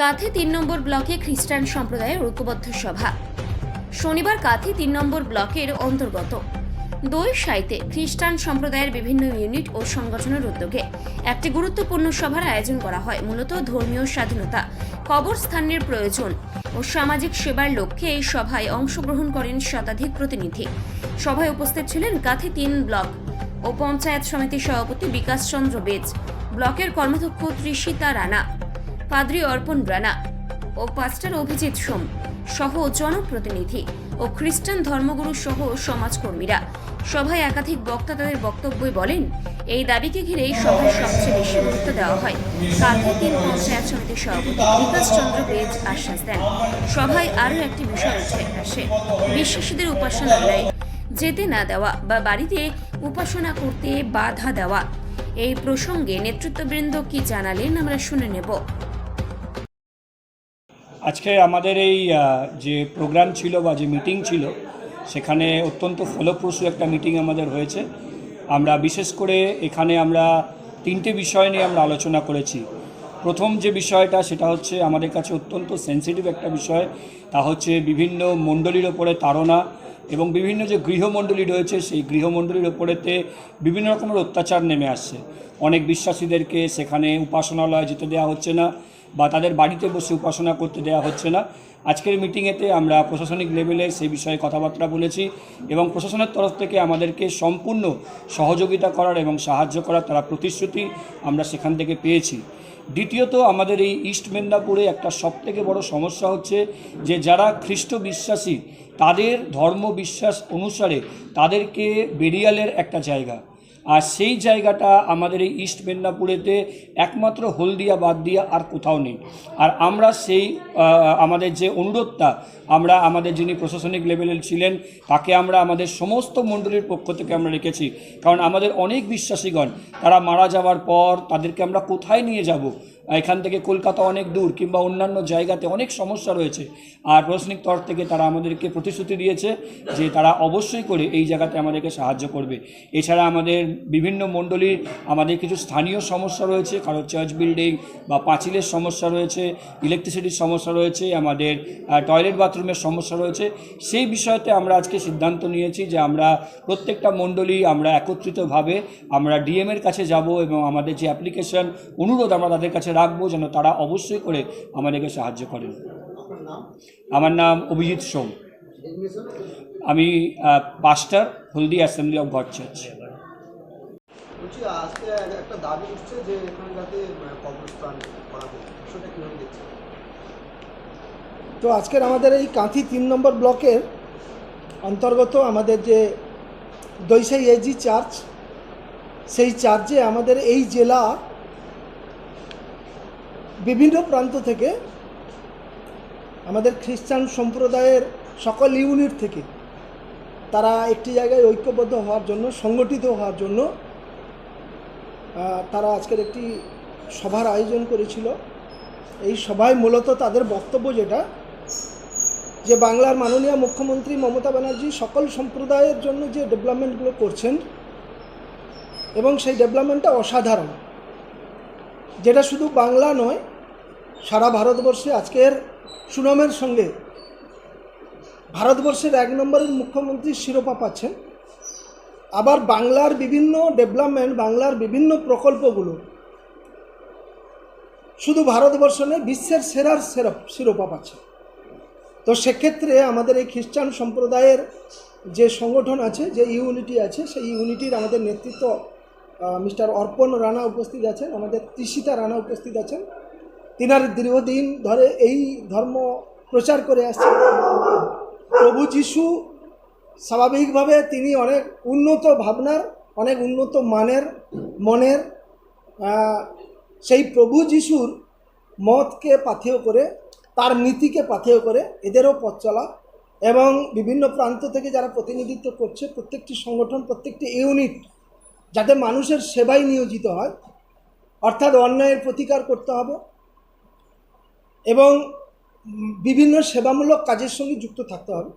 কাথি তিন নম্বর ব্লকে খ্রিস্টান সম্প্রদায়ের ঐক্যবদ্ধ সভা। শনিবার কাথি তিন নম্বর ব্লকের অন্তর্গত। দই সাইতে খ্রিস্টান সম্প্রদায়ের বিভিন্ন ইউনিট ও সংগঠনের উদ্যোগে একটি গুরুত্বপূর্ণ সভার আয়োজন করা হয়, মূলত ধর্মীয় স্বাধীনতা, কবরস্থানের প্রয়োজন ও সামাজিক সেবার লক্ষ্যে এই সভায় অংশগ্রহণ করেন শতাধিক প্রতিনিধি। সভায় উপস্থিত ছিলেন কাথি তিন ব্লক ও পঞ্চায়েত সমিতির সভাপতি বিকাশ চন্দ্র বেজ, ব্লকের কর্মাধ্যক্ষ ত্রিশিতা রানা পাদ্রী অর্পণ রানা ও পাস্টার অভিজিৎ সোম সহ জনপ্রতিনিধি ও খ্রিস্টান ধর্মগুরু সহ সমাজকর্মীরা। সভায় একাধিক বক্তা তাদের বক্তব্যে বলেন, এই দাবিকে ঘিরেই সভায় সবচেয়ে বেশি গুরুত্ব দেওয়া হয়। কালকে তিন পঞ্চায়েত সমিতির সভাপতি বিকাশ চন্দ্র বেজ আশ্বাস দেন। সভায় আরও একটি বিষয় উঠে আসে। বিশ্বাসীদের উপাসনালয়ে যেতে না দেওয়া বা বাড়িতে উপাসনা করতে বাধা দেওয়া। এই প্রসঙ্গে নেতৃত্ববৃন্দ কি জানালেন আমরা শুনে নেব। আজকে আমাদের এই যে প্রোগ্রাম ছিল বা যে মিটিং ছিল, সেখানে অত্যন্ত ফলপ্রসূ একটা মিটিং আমাদের হয়েছে। আমরা বিশেষ করে এখানে আমরা তিনটে বিষয় নিয়ে আমরা আলোচনা করেছি। প্রথম যে বিষয়টা, সেটা হচ্ছে আমাদের কাছে অত্যন্ত সেন্সিটিভ একটা বিষয়, তা হচ্ছে বিভিন্ন মণ্ডলীর ওপরে তাড়না এবং বিভিন্ন যে গৃহমণ্ডলী রয়েছে, সেই গৃহমণ্ডলীর ওপরেতে বিভিন্ন রকমের অত্যাচার নেমে আসছে। অনেক বিশ্বাসীদেরকে সেখানে উপাসনালয় যেতে দেওয়া হচ্ছে না বা তাদের বাড়িতে বসে উপাসনা করতে দেওয়া হচ্ছে না। আজকের মিটিংয়েতে আমরা প্রশাসনিক লেভেলে সেই বিষয়ে কথাবার্তা বলেছি এবং প্রশাসনের তরফ থেকে আমাদেরকে সম্পূর্ণ সহযোগিতা করার এবং সাহায্য করার তারা প্রতিশ্রুতি আমরা সেখান থেকে পেয়েছি। দ্বিতীয়ত আমাদের এই ইস্ট মেদিনীপুরে একটা সবথেকে বড় সমস্যা হচ্ছে যে যারা খ্রিস্ট বিশ্বাসী, তাদের ধর্ম বিশ্বাস অনুসারে তাদেরকে বেরিয়ালের একটা জায়গা। আর সেই জায়গাটা আমাদের এই ইস্ট মেদিনীপুরেতে একমাত্র হলদিয়া বাদ দিয়া আর কোথাও নেই। আর আমরা সেই আমাদের যে অনুরোধটা, আমরা আমাদের যিনি প্রশাসনিক লেভেলের ছিলেন, তাকে আমরা আমাদের সমস্ত মণ্ডলীর পক্ষ থেকে আমরা রেখেছি। কারণ আমাদের অনেক বিশ্বাসীগণ, তারা মারা যাওয়ার পর তাদেরকে আমরা কোথায় নিয়ে যাব? এখান থেকে কলকাতা অনেক দূর কিংবা অন্যান্য জায়গাতে অনেক সমস্যা রয়েছে। আর প্রশাসনিক তরফ থেকে তারা আমাদেরকে প্রতিশ্রুতি দিয়েছে যে তারা অবশ্যই করে এই জায়গাতে আমাদেরকে সাহায্য করবে। এছাড়া আমাদের বিভিন্ন মণ্ডলীর আমাদের কিছু স্থানীয় সমস্যা রয়েছে, কারও চার্চ বিল্ডিং বা পাঁচিলের সমস্যা রয়েছে ইলেকট্রিসিটির সমস্যা রয়েছে, আমাদের টয়লেট বাথরুমের সমস্যা রয়েছে। সেই বিষয়তে আমরা আজকে সিদ্ধান্ত নিয়েছি যে আমরা প্রত্যেকটা মণ্ডলী আমরা একত্রিতভাবে আমরা ডিএমের কাছে যাব এবং আমাদের যে অ্যাপ্লিকেশন অনুরোধ আমরা তাদের কাছে রাখব যেন তারা অবশ্যই করে আমাদেরকে সাহায্য করেন। আমার নাম অভিজিৎ সোম। আমি pastor Haldi assembly of God church তো আজকের আমাদের এই কাঁথি তিন নম্বর ব্লকের অন্তর্গত আমাদের যে দৈসাই এজি চার্চ সেই চার্চে আমাদের এই জেলা বিভিন্ন প্রান্ত থেকে আমাদের খ্রিস্টান সম্প্রদায়ের সকল ইউনিট থেকে তারা একটি জায়গায় ঐক্যবদ্ধ হওয়ার জন্য, সংগঠিত হওয়ার জন্য তারা আজকের একটি সভার আয়োজন করেছিল। এই সভায় মূলত তাদের বক্তব্য যেটা, যে বাংলার মাননীয় মুখ্যমন্ত্রী মমতা ব্যানার্জি সকল সম্প্রদায়ের জন্য যে ডেভেলপমেন্টগুলো করছেন এবং সেই ডেভেলপমেন্টটা অসাধারণ। যেটা শুধু বাংলা নয় সারা ভারতবর্ষে আজকের সুনামের সঙ্গে ভারতবর্ষের এক নম্বরের মুখ্যমন্ত্রী শিরোপা পাচ্ছেন। আবার বাংলার বিভিন্ন ডেভেলপমেন্ট বাংলার বিভিন্ন প্রকল্পগুলো শুধু ভারতবর্ষ নয়, বিশ্বের সেরার সেরা শিরোপা পাচ্ছে। তো সেক্ষেত্রে আমাদের এই খ্রিস্টান সম্প্রদায়ের যে সংগঠন আছে, যে ইউনিটি আছে, সেই ইউনিটির আমাদের নেতৃত্ব মিস্টার অর্পণ রানা উপস্থিত আছেন, আমাদের তৃষিতা রানা উপস্থিত আছেন। তিনার দীর্ঘদিন ধরে এই ধর্ম প্রচার করে আসছেন। প্রভু যিশু স্বাভাবিকভাবে তিনি অনেক উন্নত ভাবনার, অনেক উন্নত মানের, মনের সেই প্রভু যিশুর মতকে পাথেয় করে, তার নীতিকে পাথেয় করে এদেরও পথ চলা এবং বিভিন্ন প্রান্ত থেকে যারা প্রতিনিধিত্ব করছে, প্রত্যেকটি সংগঠন, প্রত্যেকটি ইউনিট যাতে মানুষের সেবায় নিয়োজিত হয়। অর্থাৎ অন্যায়ের প্রতিকার করতে হবে এবং বিভিন্ন সেবামূলক কাজের সঙ্গে যুক্ত থাকতে হবে।